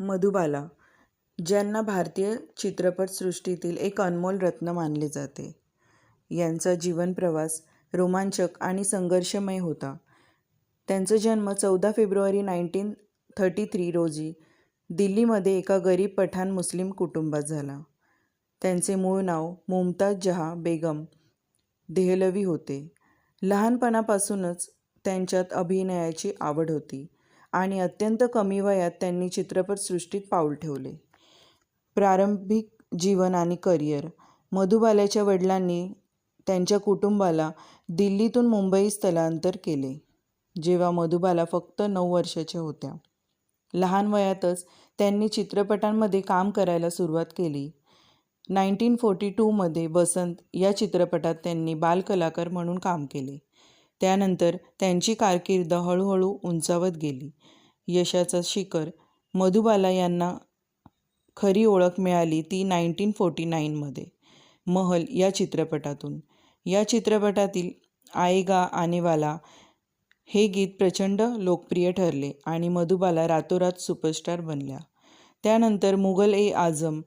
मधुबाला ज्यांना भारतीय चित्रपटसृष्टीतील एक अनमोल रत्न मानले जाते. यांचा जीवनप्रवास रोमांचक आणि संघर्षमय होता. त्यांचा जन्म चौदा फेब्रुवारी नाईन्टीन थर्टी थ्री रोजी दिल्लीमध्ये एका गरीब पठाण मुस्लिम कुटुंबात झाला. त्यांचे मूळ नाव मुमताज जहा बेगम देहलवी होते. लहानपणापासूनच त्यांच्यात अभिनयाची आवड होती. आणि अत्यंत कमी वयात त्यांनी चित्रपटसृष्टीत पाऊल ठेवले. प्रारंभिक जीवन आणि करिअर. मधुबालाच्या वडिलांनी त्यांच्या कुटुंबाला दिल्लीतून मुंबई स्थलांतर केले जेव्हा मधुबाला फक्त नऊ वर्षाच्या होत्या. लहान वयातच त्यांनी चित्रपटांमध्ये काम करायला सुरुवात केली. नाईन्टीन फोर्टी टूमध्ये बसंत या चित्रपटात त्यांनी बालकलाकार म्हणून काम केले. त्यानंतर त्यांची कारकीर्द हळूहळू उंचावत गेली. यशाचा शिखर मधुबाला यांना खरी ओळख मिळाली ती नाईन्टीन फोर्टी नाईनमध्ये महल या चित्रपटातून. या चित्रपटातील आएगा आनेवाला हे गीत प्रचंड लोकप्रिय ठरले आणि मधुबाला रातोरात सुपरस्टार बनल्या. त्यानंतर मुघल ए आझम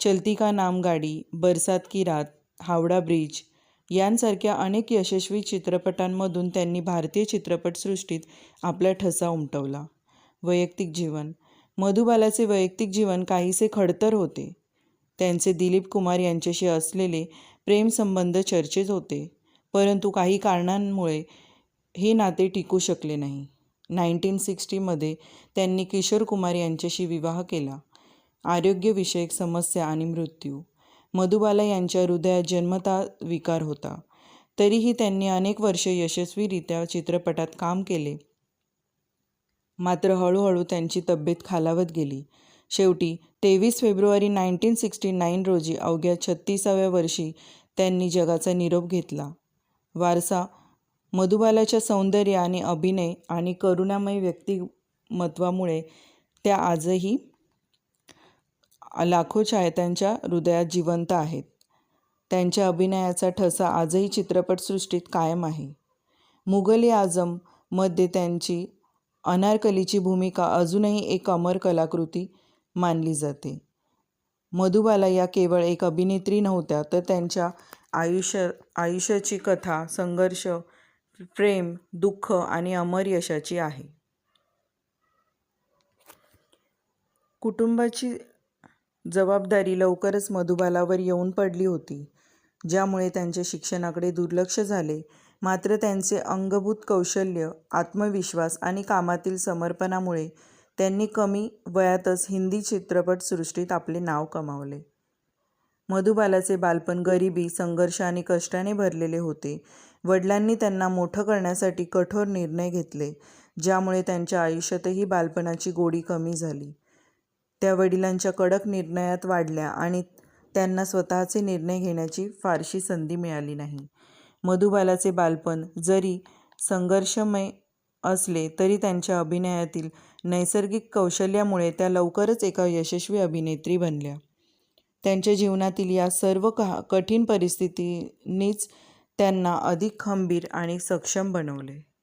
चलती का नाम गाडी बरसात की रात हावडा ब्रिज यांसारख्या अनेक यशस्वी चित्रपटांमधून त्यांनी भारतीय चित्रपटसृष्टीत आपला ठसा उमटवला. वैयक्तिक जीवन. मधुबालाचे वैयक्तिक जीवन काहीसे खडतर होते. त्यांचे दिलीप कुमार यांच्याशी असलेले प्रेमसंबंध चर्चेत होते. परंतु काही कारणांमुळे हे नाते टिकू शकले नाही. नाईन्टीन सिक्स्टीमध्ये त्यांनी किशोर कुमार यांच्याशी विवाह केला. आरोग्यविषयक समस्या आणि मृत्यू. मधुबाला यांच्या हृदयात जन्मता विकार होता. तरीही त्यांनी अनेक वर्षे यशस्वीरित्या चित्रपटात काम केले. मात्र हळूहळू त्यांची तब्येत खालावत गेली. शेवटी तेवीस फेब्रुवारी नाईन्टीन सिक्स्टी नाईन रोजी अवघ्या छत्तीसाव्या वर्षी त्यांनी जगाचा निरोप घेतला. वारसा मधुबालाच्या सौंदर्य आणि अभिनय आणि करुणामय व्यक्तिमत्वामुळे त्या आजही लाखो चाहत्यांच्या हृदयात जिवंत आहेत. त्यांच्या अभिनयाचा ठसा आजही चित्रपटसृष्टीत कायम आहे. मुघल ए मध्ये त्यांची अनारकलीची भूमिका अजूनही एक अमर कलाकृती मानली जाते. मधुबाला या केवळ एक अभिनेत्री नव्हत्या तर त्यांच्या आयुष्य आयुष्याची कथा संघर्ष प्रेम दुःख आणि अमर यशाची आहे. कुटुंबाची जबाबदारी लवकरच मधुबालावर येऊन पडली होती. ज्यामुळे त्यांच्या शिक्षणाकडे दुर्लक्ष झाले. मात्र त्यांचे अंगभूत कौशल्य आत्मविश्वास आणि कामातील समर्पणामुळे त्यांनी कमी वयातच हिंदी चित्रपटसृष्टीत आपले नाव कमावले. मधुबालाचे बालपण गरिबी संघर्ष आणि कष्टाने भरलेले होते. वडिलांनी त्यांना मोठं करण्यासाठी कठोर निर्णय घेतले ज्यामुळे त्यांच्या आयुष्यातही बालपणाची गोडी कमी झाली. त्या वडिलांच्या कडक निर्णयात वाढल्या आणि त्यांना स्वतःचे निर्णय घेण्याची फारशी संधी मिळाली नाही. मधुबालाचे बालपण जरी संघर्षमय असले तरी त्यांच्या अभिनयातील नैसर्गिक कौशल्यामुळे त्या लवकरच एका यशस्वी अभिनेत्री बनल्या. त्यांच्या जीवनातील या सर्व का कठीण परिस्थितीनीच त्यांना अधिक खंबीर आणि सक्षम बनवले.